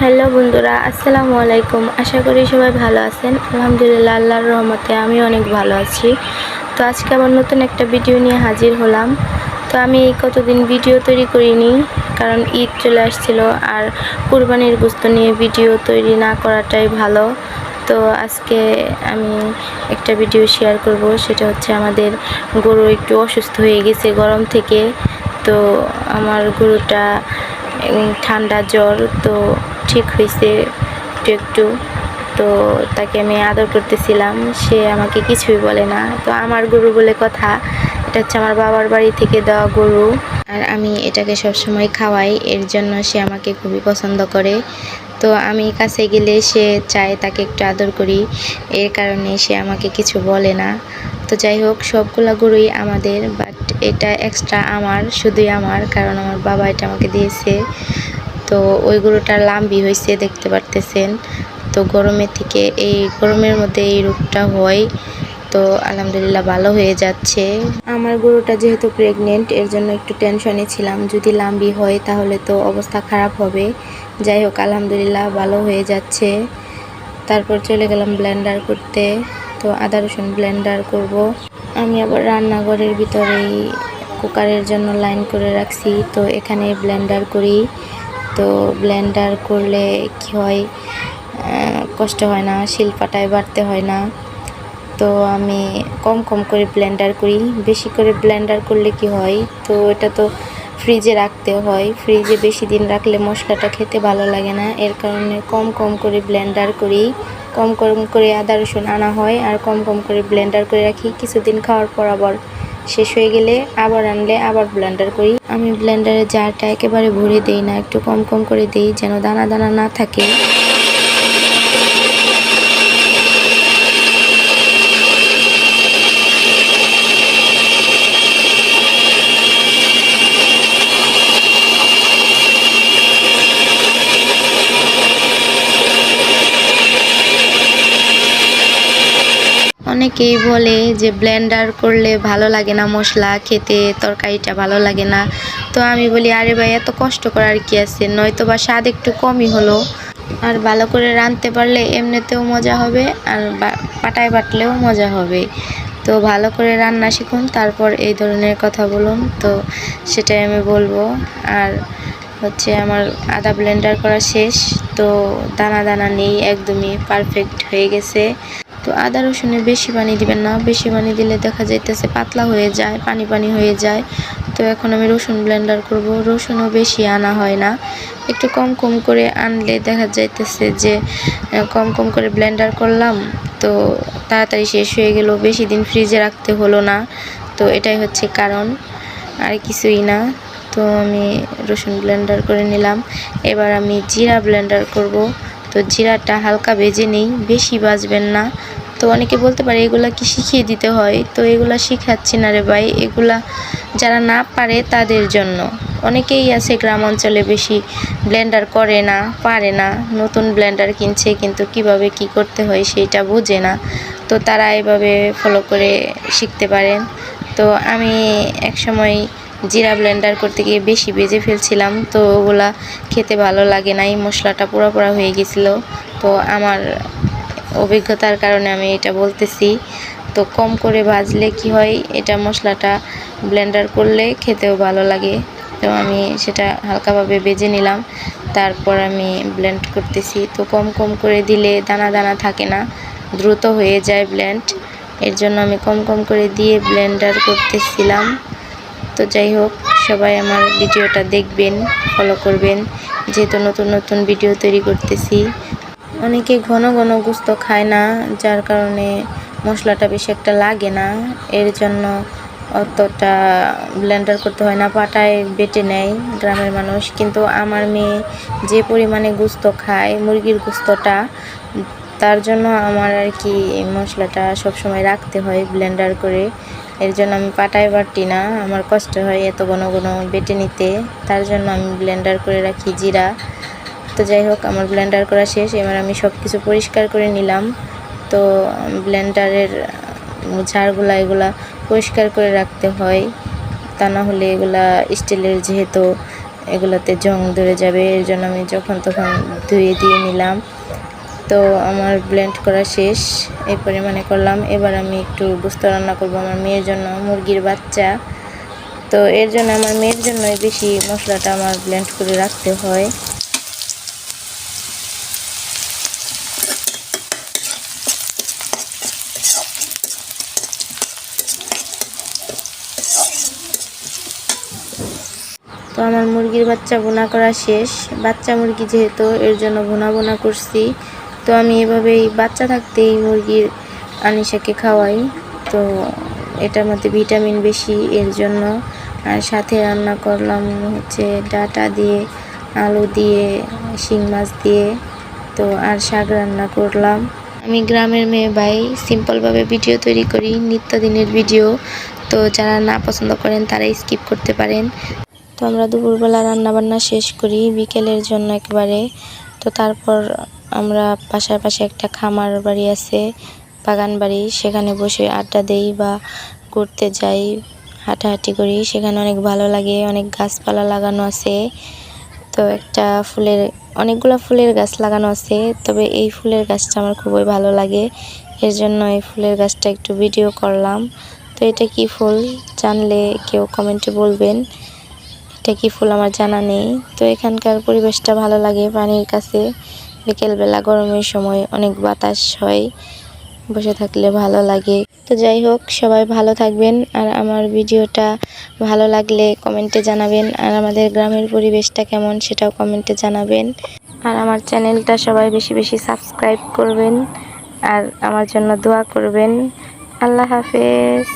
Hello বন্ধুরা, আসসালামু আলাইকুম। আশা করি সবাই ভালো আছেন। আলহামদুলিল্লাহ, আল্লাহর রহমতে আমি অনেক ভালো আছি। তো আজকে আবার নতুন একটা ভিডিও নিয়ে হাজির হলাম। তো আমি এই কতদিন ভিডিও তৈরি করিনি, কারণ ঈদ চলে আসছিল আর কুরবানির গুস্ত নিয়ে ভিডিও তৈরি না করাটাই ভালো। তো আজকে আমি একটা ভিডিও শেয়ার করব, সেটা হচ্ছে আমাদের গরু একটু অসুস্থ হয়ে গেছে গরম থেকে। তো আমার গরুটা ঠান্ডা জ্বর, তো ঠিক হয়েছে, একটু একটু। তো তাকে আমি আদর করতেছিলাম, সে আমাকে কিছুই বলে না। তো আমার গরু বলে কথা, এটা হচ্ছে আমার বাবার বাড়ি থেকে দেওয়া গরু। আর আমি এটাকে সবসময় খাওয়াই, এর জন্য সে আমাকে খুবই পছন্দ করে। তো আমি কাছে গেলে সে চায় তাকে একটু আদর করি, এর কারণে সে আমাকে কিছু বলে না। তো যাই হোক, সবগুলা গরুই আমাদের বাট এটা এক্সট্রা আমার, শুধুই আমার, কারণ আমার বাবা এটা আমাকে দিয়েছে। তো ওই গরুটার লাম্বি হয়েছে দেখতে পারতেছেন। তো গরমের থেকে এই, গরমের মধ্যে এই রোগটা হয়। তো আলহামদুলিল্লাহ ভালো হয়ে যাচ্ছে। আমার গরুটা যেহেতু প্রেগনেন্ট এর জন্য একটু টেনশনে ছিলাম। যদি লাম্বি হয়, তাহলে তো অবস্থা খারাপ হবে। যাই হোক, আলহামদুলিল্লাহ ভালো হয়ে যাচ্ছে। তারপর চলে গেলাম ব্লেন্ডার করতে। তো আদা রসুন ব্লেন্ডার করব। আমি আবার রান্নাঘরের ভিতরেই কুকারের জন্য লাইন করে রাখছি। তো এখানে ব্লেন্ডার করি। তো ব্লেন্ডার করলে কি হয় কষ্ট হয় না, শিলপাটায় বাড়তে হয় না। তো আমি কম কম করে ব্লেন্ডার করি, বেশি করে ব্লেন্ডার করলে কি হয়, তো এটা তো ফ্রিজে রাখতে হয়। ফ্রিজে বেশি দিন রাখলে মশলাটা খেতে ভালো লাগে না, এর কারণে কম কম করে ব্লেন্ডার করি। কম কম করে আদা রসুন আনা হয়, আর কম কম করে ব্লেন্ডার করে রাখি। কিছুদিন খাওয়ার পর আবার শেষ হয়ে গেলে আবার আনলে আবার ব্লেন্ডার করি। আমি ব্লেন্ডারে জারটা একেবারে ভরে দেই না, একটু কম কম করে দেই যেন দানা দানা না থাকে। অনেকেই বলে যে ব্লেন্ডার করলে ভালো লাগে না মশলা, খেতে তরকারিটা ভালো লাগে না। তো আমি বলি, আরে ভাই, এত কষ্ট করার কি আছে? নয়তো বা স্বাদ একটু কমই হলো। আর ভালো করে রাঁধতে পারলে এমনিতেও মজা হবে, আর পাটায় বাটলেও মজা হবে। তো ভালো করে রান্না শিখুন, তারপর এই ধরনের কথা বলুন। তো সেটাই আমি বলব। আর হচ্ছে আমার আদা ব্লেন্ডার করা শেষ, তো দানা দানা নেই, একদমই পারফেক্ট হয়ে গেছে। তো আদা রসুনে বেশি পানি দিবেন না। বেশি পানি দিলে দেখা যাইতেছে পাতলা হয়ে যায়, পানি পানি হয়ে যায়। তো এখন আমি রসুন ব্লেন্ডার করব। রসুনও বেশি আনা হয় না। একটু কম কম করে আনলে দেখা যাইতেছে যে কম কম করে ব্লেন্ডার করলাম, তো তাড়াতাড়ি শেষ হয়ে গেল। বেশি দিন ফ্রিজে রাখতে হলো না। তো এটাই হচ্ছে কারণ। আর কিছুই না। তো আমি রসুন ব্লেন্ডার করে নিলাম। এবার আমি জিরা ব্লেন্ডার করব। তো জিরাটা হালকা ভেজে নেই, বেশি বাজবেন না। তো অনেকে বলতে পারে এগুলা কি শিখিয়ে দিতে হয়? তো এগুলা শিখাচ্ছি না রে ভাই, এগুলা যারা না পারে তাদের জন্য। অনেকেই আছে গ্রাম অঞ্চলে বেশি ব্লেন্ডার করে না, পারে না। নতুন ব্লেন্ডার কিনছে, কিন্তু কীভাবে কি করতে হয় সেটা বোঝে না। তো তারা এভাবে ফলো করে শিখতে পারেন। তো আমি একসময় জিরা ব্লেন্ডার করতে গিয়ে বেশি বেজে ফেলছিলাম, তো ওগুলা খেতে ভালো লাগে নাই, মশলাটা পোড়া পোড়া হয়ে গেছিল। তো আমার অভিজ্ঞতার কারণে আমি এটা বলতেছি। তো কম করে ভাজলে কি হয়, এটা মশলাটা ব্লেন্ডার করলে খেতেও ভালো লাগে। তো আমি সেটা হালকাভাবে বেজে নিলাম, তারপর আমি ব্লেন্ড করতেছি। তো কম কম করে দিলে দানা দানা থাকে না, দ্রুত হয়ে যায় ব্লেন্ড। এর জন্য আমি কম কম করে দিয়ে ব্লেন্ডার করতেছিলাম। তো যাই হোক, সবাই আমার ভিডিওটা দেখবেন ফলো করবেন। যেহেতু নতুন নতুন ভিডিও তৈরি করতেছি। অনেকে ঘন ঘন গুস্ত খায় না, যার কারণে মশলাটা বেশি একটা লাগে না। এর জন্য অতটা ব্লেন্ডার করতে হয় না, পাটায় বেটে নেয় গ্রামের মানুষ। কিন্তু আমার মেয়ে যে পরিমাণে গুস্ত খায়, মুরগির গুস্তটা, তার জন্য আমার আর কি মশলাটা সবসময় রাখতে হয় ব্লেন্ডার করে। এর জন্য আমি পাটায় বাটি না। আমার কষ্ট হয় এত ঘন ঘন বেটে নিতে। তার জন্য আমি ব্লেন্ডার করে রাখি জিরা। তো যাই হোক, আমার ব্লেন্ডার করা শেষ। এবার আমি সব কিছু পরিষ্কার করে নিলাম। তো ব্লেন্ডারের ঝাড়গুলা এগুলা পরিষ্কার করে রাখতে হয়। তা না হলে এগুলা স্টিলের যেহেতু এগুলোতে জং ধরে যাবে, এর জন্য আমি যখন তখন ধুয়ে দিয়ে নিলাম। তো আমার ব্লেন্ড করা শেষ। এই পরিমাণে করলাম, এবার আমি একটু বুস্ত রান্না করব আমার মেয়ের জন্য, মুরগির বাচ্চা। তো এর জন্য আমার মেয়ের জন্যই বেশি মশলাটা আমার ব্লেন্ড করে রাখতে হয়। তো আমার মুরগির বাচ্চা বোনা করা শেষ। বাচ্চা মুরগি যেহেতু, এর জন্য বোনা বোনা করছি। তো আমি এভাবেই বাচ্চা থাকতেই মুরগির আনিশাকে খাওয়াই। তো এটার মধ্যে ভিটামিন বেশি, এর জন্য, আর সাথে রান্না করলাম হচ্ছে ডাটা দিয়ে, আলু দিয়ে, শিং মাছ দিয়ে, তো আর শাক রান্না করলাম। আমি গ্রামের মেয়ে ভাই সিম্পলভাবে ভিডিও তৈরি করি, নিত্যদিনের ভিডিও। তো যারা না পছন্দ করেন তারা স্কিপ করতে পারেন। তো আমরা দুপুরবেলা রান্না বান্না শেষ করি, বিকেলের জন্য একবারে। তো তারপর আমরা পাশাপাশি পাশে একটা খামার বাড়ি আছে, বাগান বাড়ি। সেখানে বসে আড্ডা দেই বা ঘুরতে যাই, হাঁটাহাঁটি করি। সেখানে অনেক ভালো লাগে, অনেক গাছপালা লাগানো আছে। তো একটা ফুলের, অনেকগুলো ফুলের গাছ লাগানো আছে। তবে এই ফুলের গাছটা আমার খুবই ভালো লাগে। এর জন্য এই ফুলের গাছটা একটু ভিডিও করলাম। তো এটা কি ফুল? জানলে কেউ কমেন্টে বলবেন। এটা কি ফুল? আমার জানা নেই। তো এখানকার পরিবেশটা ভালো লাগে পানির কাছে। বিকেলবেলা গরমের সময় অনেক বাতাস হয়, বসে থাকলে ভালো লাগে। তো যাই হোক, সবাই ভালো থাকবেন, আর আমার ভিডিওটা ভালো লাগলে কমেন্টে জানাবেন, আর আমাদের গ্রামের পরিবেশটা কেমন সেটাও কমেন্টে জানাবেন। আর আমার চ্যানেলটা সবাই বেশি বেশি সাবস্ক্রাইব করবেন, আর আমার জন্য দোয়া করবেন। আল্লাহ হাফেজ।